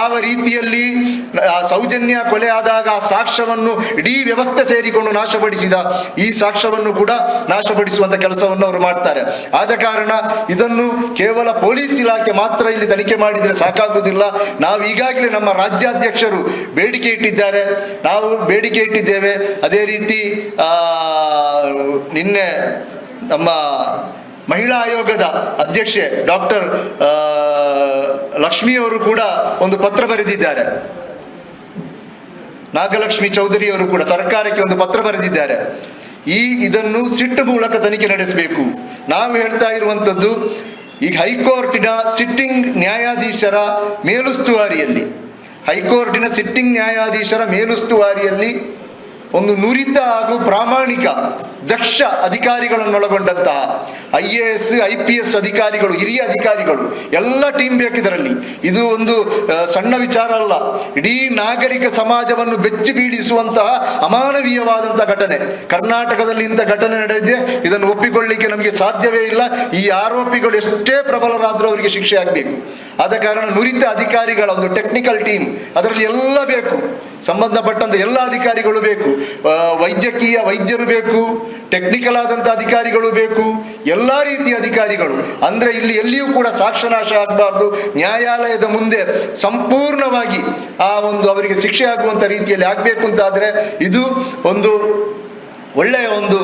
ಯಾವ ರೀತಿಯಲ್ಲಿ ಸೌಜನ್ಯ ಕೊಲೆ ಆದಾಗ ಆ ಸಾಕ್ಷ್ಯವನ್ನು ಇಡೀ ವ್ಯವಸ್ಥೆ ಸೇರಿಕೊಂಡು ನಾಶಪಡಿಸಿದ ಈ ಸಾಕ್ಷ್ಯವನ್ನು ಕೂಡ ನಾಶಪಡಿಸುವಂತ ಕೆಲಸವನ್ನು ಅವರು ಮಾಡ್ತಾರೆ. ಆದ ಕಾರಣ ಇದನ್ನು ಕೇವಲ ಪೊಲೀಸ್ ಇಲಾಖೆ ಮಾತ್ರ ಇಲ್ಲಿ ತನಿಖೆ ಮಾಡಿದರೆ ಸಾಕಾಗುವುದಿಲ್ಲ. ನಾವು ಈಗಾಗಲೇ ನಮ್ಮ ರಾಜ್ಯಾಧ್ಯಕ್ಷರು ಬೇಡಿಕೆ ಇಟ್ಟಿದ್ದಾರೆ. ನಾವು ಬೇಡಿಕೆ ಇಟ್ಟಿದ್ದೇವೆ. ಅದೇ ರೀತಿ ನಿನ್ನೆ ನಮ್ಮ ಮಹಿಳಾ ಆಯೋಗದ ಅಧ್ಯಕ್ಷೆ ಡಾಕ್ಟರ್ ಲಕ್ಷ್ಮಿಯವರು ಕೂಡ ಒಂದು ಪತ್ರ ಬರೆದಿದ್ದಾರೆ. ನಾಗಲಕ್ಷ್ಮಿ ಚೌಧರಿಯವರು ಕೂಡ ಸರ್ಕಾರಕ್ಕೆ ಒಂದು ಪತ್ರ ಬರೆದಿದ್ದಾರೆ. ಈ ಇದನ್ನು ಸಿಟ್ಟು ಮೂಲಕ ತನಿಖೆ ನಡೆಸಬೇಕು. ನಾವು ಹೇಳ್ತಾ ಇರುವಂಥದ್ದು, ಈ ಹೈಕೋರ್ಟಿನ ಸಿಟ್ಟಿಂಗ್ ನ್ಯಾಯಾಧೀಶರ ಮೇಲುಸ್ತುವಾರಿಯಲ್ಲಿ, ಹೈಕೋರ್ಟಿನ ಸಿಟ್ಟಿಂಗ್ ನ್ಯಾಯಾಧೀಶರ ಮೇಲುಸ್ತುವಾರಿಯಲ್ಲಿ ಒಂದು ನುರಿತ ಹಾಗೂ ಪ್ರಾಮಾಣಿಕ ದಕ್ಷ ಅಧಿಕಾರಿಗಳನ್ನೊಳಗೊಂಡಂತಹ I A S, I P S ಅಧಿಕಾರಿಗಳು, ಹಿರಿಯ ಅಧಿಕಾರಿಗಳು, ಎಲ್ಲ ಟೀಮ್ ಬೇಕಿದರಲ್ಲಿ ಇದು ಒಂದು ಸಣ್ಣ ವಿಚಾರ ಅಲ್ಲ. ಇಡೀ ನಾಗರಿಕ ಸಮಾಜವನ್ನು ಬೆಚ್ಚಿ ಬೀಳಿಸುವಂತಹ ಅಮಾನವೀಯವಾದಂತಹ ಘಟನೆ. ಕರ್ನಾಟಕದಲ್ಲಿ ಇಂಥ ಘಟನೆ ನಡೆದಿದೆ. ಇದನ್ನು ಒಪ್ಪಿಕೊಳ್ಳಿಕ್ಕೆ ನಮಗೆ ಸಾಧ್ಯವೇ ಇಲ್ಲ. ಈ ಆರೋಪಿಗಳು ಎಷ್ಟೇ ಪ್ರಬಲರಾದರೂ ಅವರಿಗೆ ಶಿಕ್ಷೆ ಆಗಬೇಕು. ಆದ ಕಾರಣ ನುರಿತ ಅಧಿಕಾರಿಗಳ ಒಂದು ಟೆಕ್ನಿಕಲ್ ಟೀಮ್ ಅದರಲ್ಲಿ ಎಲ್ಲ ಬೇಕು. ಸಂಬಂಧಪಟ್ಟಂತ ಎಲ್ಲ ಅಧಿಕಾರಿಗಳು ಬೇಕು. ವೈದ್ಯಕೀಯ ವೈದ್ಯರು ಬೇಕು. ಟೆಕ್ನಿಕಲ್ ಆದಂಥ ಅಧಿಕಾರಿಗಳು ಬೇಕು, ಎಲ್ಲ ರೀತಿಯ ಅಧಿಕಾರಿಗಳು. ಅಂದ್ರೆ ಇಲ್ಲಿ ಎಲ್ಲಿಯೂ ಕೂಡ ಸಾಕ್ಷನಾಶ ಆಗಬಾರ್ದು. ನ್ಯಾಯಾಲಯದ ಮುಂದೆ ಸಂಪೂರ್ಣವಾಗಿ ಆ ಒಂದು ಅವರಿಗೆ ಶಿಕ್ಷೆ ಆಗುವಂತ ರೀತಿಯಲ್ಲಿ ಆಗ್ಬೇಕು ಅಂತಾದರೆ ಇದು ಒಂದು ಒಳ್ಳೆಯ ಒಂದು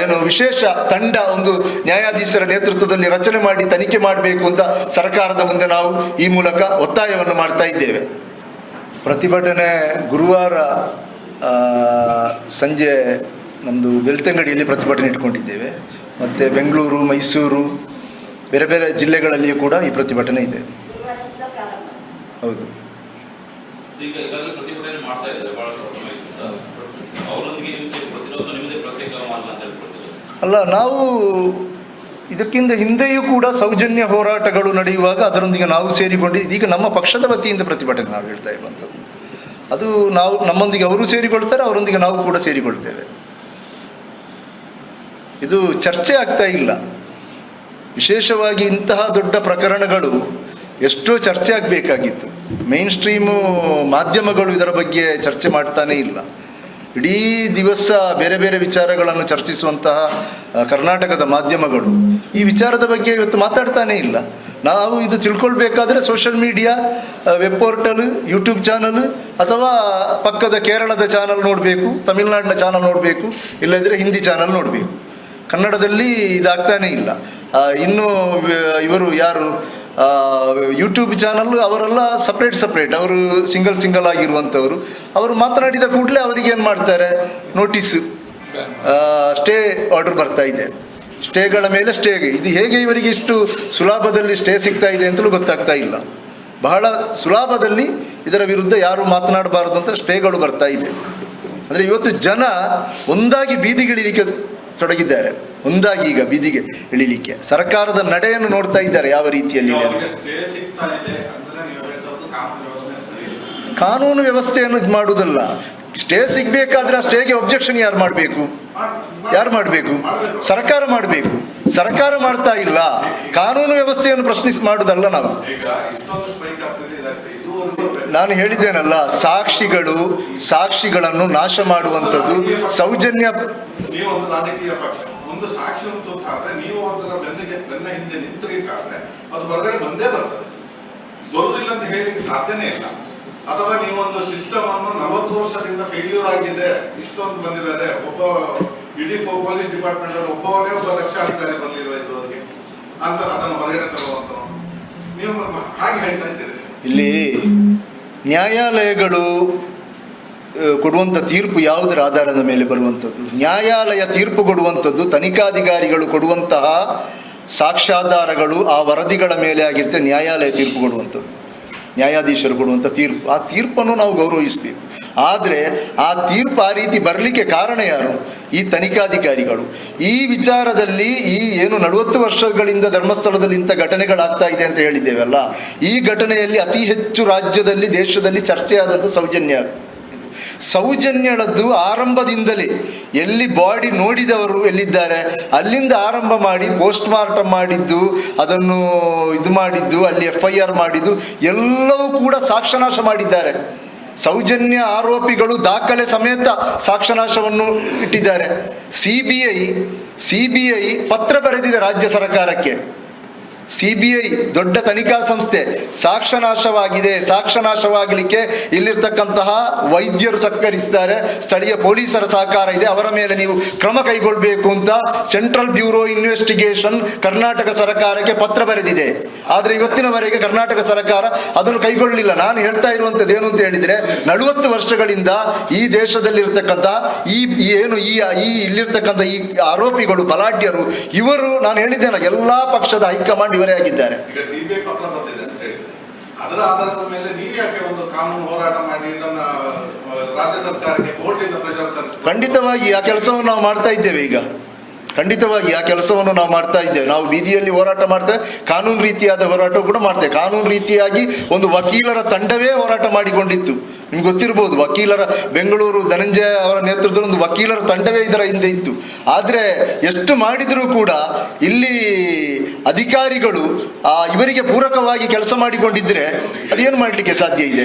ಏನು ವಿಶೇಷ ತಂಡ ಒಂದು ನ್ಯಾಯಾಧೀಶರ ನೇತೃತ್ವದಲ್ಲಿ ರಚನೆ ಮಾಡಿ ತನಿಖೆ ಮಾಡಬೇಕು ಅಂತ ಸರ್ಕಾರದ ಮುಂದೆ ನಾವು ಈ ಮೂಲಕ ಒತ್ತಾಯವನ್ನು ಮಾಡ್ತಾ ಇದ್ದೇವೆ. ಪ್ರತಿಭಟನೆ ಗುರುವಾರ ಸಂಜೆ ನಮ್ಮದು ಬೆಳ್ತಂಗಡಿಯಲ್ಲಿ ಪ್ರತಿಭಟನೆ ಇಟ್ಕೊಂಡಿದ್ದೇವೆ. ಮತ್ತು ಬೆಂಗಳೂರು ಮೈಸೂರು ಬೇರೆ ಬೇರೆ ಜಿಲ್ಲೆಗಳಲ್ಲಿಯೂ ಕೂಡ ಈ ಪ್ರತಿಭಟನೆ ಇದೆ. ಹೌದು. ಈಗ ಅಲ್ಲ ನಾವು ಇದಕ್ಕಿಂತ ಹಿಂದೆಯೂ ಕೂಡ ಸೌಜನ್ಯ ಹೋರಾಟಗಳು ನಡೆಯುವಾಗ ಅದರೊಂದಿಗೆ ನಾವು ಸೇರಿಕೊಂಡು ಇದೀಗ ನಮ್ಮ ಪಕ್ಷದ ವತಿಯಿಂದ ಪ್ರತಿಭಟನೆ ನಾವು ಹೇಳ್ತಾ ಇರುವಂಥದ್ದು. ಅದು ನಾವು ನಮ್ಮೊಂದಿಗೆ ಅವರು ಸೇರಿಕೊಳ್ತಾರೆ ಅವರೊಂದಿಗೆ ನಾವು ಕೂಡ ಸೇರಿಕೊಳ್ತೇವೆ. ಇದು ಚರ್ಚೆ ಆಗ್ತಾ ಇಲ್ಲ. ವಿಶೇಷವಾಗಿ ಇಂತಹ ದೊಡ್ಡ ಪ್ರಕರಣಗಳು ಎಷ್ಟೋ ಚರ್ಚೆ ಆಗಬೇಕಾಗಿತ್ತು. ಮೇನ್ ಸ್ಟ್ರೀಮು ಮಾಧ್ಯಮಗಳು ಇದರ ಬಗ್ಗೆ ಚರ್ಚೆ ಮಾಡ್ತಾನೇ ಇಲ್ಲ. ಇಡೀ ದಿವಸ ಬೇರೆ ಬೇರೆ ವಿಚಾರಗಳನ್ನು ಚರ್ಚಿಸುವಂತಹ ಕರ್ನಾಟಕದ ಮಾಧ್ಯಮಗಳು ಈ ವಿಚಾರದ ಬಗ್ಗೆ ಇವತ್ತು ಮಾತಾಡ್ತಾನೇ ಇಲ್ಲ. ನಾವು ಇದು ತಿಳ್ಕೊಳ್ಬೇಕಾದ್ರೆ social media web portal YouTube channel ಅಥವಾ ಪಕ್ಕದ ಕೇರಳದ ಚಾನಲ್ ನೋಡಬೇಕು, ತಮಿಳುನಾಡಿನ ಚಾನಲ್ ನೋಡಬೇಕು ಇಲ್ಲದಿದ್ದರೆ ಹಿಂದಿ ಚಾನಲ್ ನೋಡಬೇಕು. ಕನ್ನಡದಲ್ಲಿ ಇದಾಗ್ತಾನೇ ಇಲ್ಲ. ಇನ್ನು ಇವರು ಯಾರು? ಯೂಟ್ಯೂಬ್ ಚಾನಲ್ ಅವರೆಲ್ಲ ಸಪ್ರೇಟ್ ಸಪ್ರೇಟ್ ಅವರು ಸಿಂಗಲ್ ಸಿಂಗಲ್ ಆಗಿರುವಂಥವರು. ಅವರು ಮಾತನಾಡಿದ ಕೂಡಲೇ ಅವರಿಗೆ ಏನು ಮಾಡ್ತಾರೆ? ನೋಟಿಸು ಸ್ಟೇ ಆರ್ಡರ್ ಬರ್ತಾ ಇದೆ. ಸ್ಟೇಗಳ ಮೇಲೆ ಸ್ಟೇ ಇದು ಹೇಗೆ ಇವರಿಗೆ ಇಷ್ಟು ಸುಲಭದಲ್ಲಿ ಸ್ಟೇ ಸಿಗ್ತಾ ಇದೆ ಅಂತಲೂ ಗೊತ್ತಾಗ್ತಾ ಇಲ್ಲ. ಬಹಳ ಸುಲಭದಲ್ಲಿ ಇದರ ವಿರುದ್ಧ ಯಾರು ಮಾತನಾಡಬಾರದು ಅಂತ ಸ್ಟೇಗಳು ಬರ್ತಾ ಇದೆ. ಅಂದರೆ ಇವತ್ತು ಜನ ಒಂದಾಗಿ ಬೀದಿಗಿಳಿಲಿಕ್ಕೆ ತೊಡಗಿದ್ದಾರೆ. ಒಂದಾಗಿ ಈಗ ಬೀದಿಗೆ ಇಳಿಲಿಕ್ಕೆ. ಸರ್ಕಾರದ ನಡೆಯನ್ನು ನೋಡ್ತಾ ಇದ್ದಾರೆ ಯಾವ ರೀತಿಯಲ್ಲಿ ಕಾನೂನು ವ್ಯವಸ್ಥೆಯನ್ನು ಇದು ಮಾಡುವುದಲ್ಲ. ಸ್ಟೇ ಸಿಗ್ಬೇಕಾದ್ರೆ ಆ ಸ್ಟೇಗೆ ಒಬ್ಜೆಕ್ಷನ್ ಯಾರು ಮಾಡಬೇಕು? ಯಾರು ಮಾಡಬೇಕು? ಸರ್ಕಾರ ಮಾಡಬೇಕು. ಸರ್ಕಾರ ಮಾಡ್ತಾ ಇಲ್ಲ. ಕಾನೂನು ವ್ಯವಸ್ಥೆಯನ್ನು ಪ್ರಶ್ನಿಸಿ ಮಾಡುವುದಲ್ಲ ನಾವು. ನಾನು ಹೇಳಿದ್ದೇನಲ್ಲ ಸಾಕ್ಷಿಗಳು ಸಾಕ್ಷಿಗಳನ್ನು ನಾಶ ಮಾಡುವಂಥದ್ದು ಸೌಜನ್ಯ ನೀವು ಒಂದು ರಾಜಕೀಯ ಪಕ್ಷ ಒಂದು ಸಾಕ್ಷಿ ಉಂಟಾದ್ರೆ ನೀವು ಅದರ ಬೆನ್ನಿಗೆ ಬೆನ್ನ ಹಿಂದೆ ನಿಂತಿರ್ಬೇಕಾದ್ರೆ ಅದು ಹೊರಗಡೆ ಬಂದೇ ಬರ್ತದೆ. ಬರುದಿಲ್ಲ ಅಂತ ಹೇಳಲಿಕ್ಕೆ ಸಾಧ್ಯನೇ ಇಲ್ಲ. ಅಥವಾ ನೀವು ಒಂದು ಸಿಸ್ಟಮ್ ಅನ್ನು ನಲವತ್ತು ವರ್ಷದಿಂದ ಫೇಲ್ಯೂರ್ ಆಗಿದೆ ಇಷ್ಟೊಂದು ಬಂದಿದ್ದಾರೆ ಒಬ್ಬ ಇಡೀ ಪೊಲೀಸ್ ಡಿಪಾರ್ಟ್ಮೆಂಟ್ ಅಲ್ಲಿ ಒಬ್ಬವರೇ ಒಬ್ಬ ಬಂದಿರುವ ಇದುವರೆಗೆ ಅಂತ ಅದನ್ನು ಹೊರಗಡೆ ತರುವಂತ ನೀವು ಹಾಗೆ ಹೇಳ್ತಾ ಇದ್ದೀರಿ. ಇಲ್ಲಿ ನ್ಯಾಯಾಲಯಗಳು ಕೊಡುವಂಥ ತೀರ್ಪು ಯಾವುದರ ಆಧಾರದ ಮೇಲೆ ಬರುವಂಥದ್ದು? ನ್ಯಾಯಾಲಯ ತೀರ್ಪು ಕೊಡುವಂಥದ್ದು, ತನಿಖಾಧಿಕಾರಿಗಳು ಕೊಡುವಂತಹ ಸಾಕ್ಷ್ಯಾಧಾರಗಳು ಆ ವರದಿಗಳ ಮೇಲೆ ಆಗಿರುತ್ತೆ, ನ್ಯಾಯಾಲಯ ತೀರ್ಪು ಕೊಡುವಂಥದ್ದು. ನ್ಯಾಯಾಧೀಶರು ಕೊಡುವಂಥ ತೀರ್ಪು. ಆ ತೀರ್ಪನ್ನು ನಾವು ಗೌರವಿಸಬೇಕು. ಆದರೆ ಆ ತೀರ್ಪು ಆ ರೀತಿ ಬರಲಿಕ್ಕೆ ಕಾರಣ ಯಾರು? ಈ ತನಿಖಾಧಿಕಾರಿಗಳು. ಈ ವಿಚಾರದಲ್ಲಿ ಈ ಏನು ನಲವತ್ತು ವರ್ಷಗಳಿಂದ ಧರ್ಮಸ್ಥಳದಲ್ಲಿ ಇಂಥ ಘಟನೆಗಳಾಗ್ತಾ ಇದೆ ಅಂತ ಹೇಳಿದ್ದೇವಲ್ಲ, ಈ ಘಟನೆಯಲ್ಲಿ ಅತಿ ಹೆಚ್ಚು ರಾಜ್ಯದಲ್ಲಿ, ದೇಶದಲ್ಲಿ ಚರ್ಚೆಯಾದಂಥ ಸೌಜನ್ಯ. ಸೌಜನ್ಯಳದ್ದು ಆರಂಭದಿಂದಲೇ. ಎಲ್ಲಿ ಬಾಡಿ ನೋಡಿದವರು ಎಲ್ಲಿದ್ದಾರೆ? ಅಲ್ಲಿಂದ ಆರಂಭ ಮಾಡಿ ಪೋಸ್ಟ್ ಮಾರ್ಟಮ್ ಮಾಡಿದ್ದು, ಅದನ್ನು ಇದು ಮಾಡಿದ್ದು, ಅಲ್ಲಿ ಎಫ್ ಐ ಆರ್ ಮಾಡಿದ್ದು, ಎಲ್ಲವೂ ಕೂಡ ಸಾಕ್ಷ್ಯನಾಶ ಮಾಡಿದ್ದಾರೆ. ಸೌಜನ್ಯ ಆರೋಪಿಗಳು ದಾಖಲೆ ಸಮೇತ ಸಾಕ್ಷ್ಯನಾಶವನ್ನು ಇಟ್ಟಿದ್ದಾರೆ. ಸಿಬಿಐ ಸಿಬಿಐ ಪತ್ರ ಬರೆದಿದೆ ರಾಜ್ಯ ಸರ್ಕಾರಕ್ಕೆ. ಸಿ ಬಿ ಐ ದೊಡ್ಡ ತನಿಖಾ ಸಂಸ್ಥೆ ಸಾಕ್ಷ್ಯನಾಶವಾಗಿದೆ. ಸಾಕ್ಷನಾಶವಾಗಲಿಕ್ಕೆ ಇಲ್ಲಿರ್ತಕ್ಕಂತಹ ವೈದ್ಯರು ಸಹಕರಿಸಿದ್ದಾರೆ ಸ್ಥಳೀಯ ಪೊಲೀಸರ ಸಹಕಾರ ಇದೆ. ಅವರ ಮೇಲೆ ನೀವು ಕ್ರಮ ಕೈಗೊಳ್ಳಬೇಕು ಅಂತ ಸೆಂಟ್ರಲ್ ಬ್ಯೂರೋ ಇನ್ವೆಸ್ಟಿಗೇಷನ್ ಕರ್ನಾಟಕ ಸರ್ಕಾರಕ್ಕೆ ಪತ್ರ ಬರೆದಿದೆ. ಆದರೆ ಇವತ್ತಿನವರೆಗೆ ಕರ್ನಾಟಕ ಸರ್ಕಾರ ಅದನ್ನು ಕೈಗೊಳ್ಳಲಿಲ್ಲ ನಾನು ಹೇಳ್ತಾ ಇರುವಂಥದ್ದು ಏನು ಅಂತ ಹೇಳಿದ್ರೆ, ನಲವತ್ತು ವರ್ಷಗಳಿಂದ ಈ ದೇಶದಲ್ಲಿರ್ತಕ್ಕಂಥ ಈ ಏನು ಈ ಈ ಇಲ್ಲಿರ್ತಕ್ಕಂಥ ಈ ಆರೋಪಿಗಳು, ಬಲಾಢ್ಯರು, ಇವರು ನಾನು ಹೇಳಿದ್ದೇನೆ, ಎಲ್ಲಾ ಪಕ್ಷದ ಹೈಕಮಾಂಡ್ ಇವರೇ ಆಗಿದ್ದಾರೆ. ಈಗ ಸಿಬಿಐ ಪತ್ರ ಬಂದಿದೆ ಅಂತ ಹೇಳಿ. ಅದರ ಆಧಾರದ ಮೇಲೆ ನೀವು ಯಾಕೆ ಒಂದು ಕಾನೂನು ಹೋರಾಟ ಮಾಡಿ ಇದನ್ನ ರಾಜ್ಯ ಸರ್ಕಾರಕ್ಕೆ ಕೋರ್ಟಿಂದ ಪ್ರೆಷರ್ ತರಿಸ್ಬೇಕು? ಖಂಡಿತವಾಗಿ ಆ ಕೆಲಸವನ್ನು ನಾವು ಮಾಡ್ತಾ ಇದ್ದೇವೆ ಈಗ. ಖಂಡಿತವಾಗಿ ಆ ಕೆಲಸವನ್ನು ನಾವು ಮಾಡ್ತಾ ಇದ್ದೇವೆ. ನಾವು ಬೀದಿಯಲ್ಲಿ ಹೋರಾಟ ಮಾಡ್ತೇವೆ ಕಾನೂನು ರೀತಿಯಾದ ಹೋರಾಟ ಕೂಡ ಮಾಡ್ತೇವೆ. ಕಾನೂನು ರೀತಿಯಾಗಿ ಒಂದು ವಕೀಲರ ತಂಡವೇ ಹೋರಾಟ ಮಾಡಿಕೊಂಡಿತ್ತು. ನಿಮ್ಗೆ ಗೊತ್ತಿರ್ಬೋದು ವಕೀಲರ ಬೆಂಗಳೂರು ಧನಂಜಯ ಅವರ ನೇತೃತ್ವದ ಒಂದು ವಕೀಲರ ತಂಡವೇ ಇದರ ಹಿಂದೆ ಇತ್ತು. ಆದರೆ ಎಷ್ಟು ಮಾಡಿದರೂ ಕೂಡ ಇಲ್ಲಿ ಅಧಿಕಾರಿಗಳು ಆ, ಇವರಿಗೆ ಪೂರಕವಾಗಿ ಕೆಲಸ ಮಾಡಿಕೊಂಡಿದ್ರೆ ಅದೇನು ಮಾಡಲಿಕ್ಕೆ ಸಾಧ್ಯ ಇದೆ?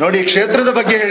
ನೋಡಿ ಕ್ಷೇತ್ರದ ಬಗ್ಗೆ ಹೇಳಿ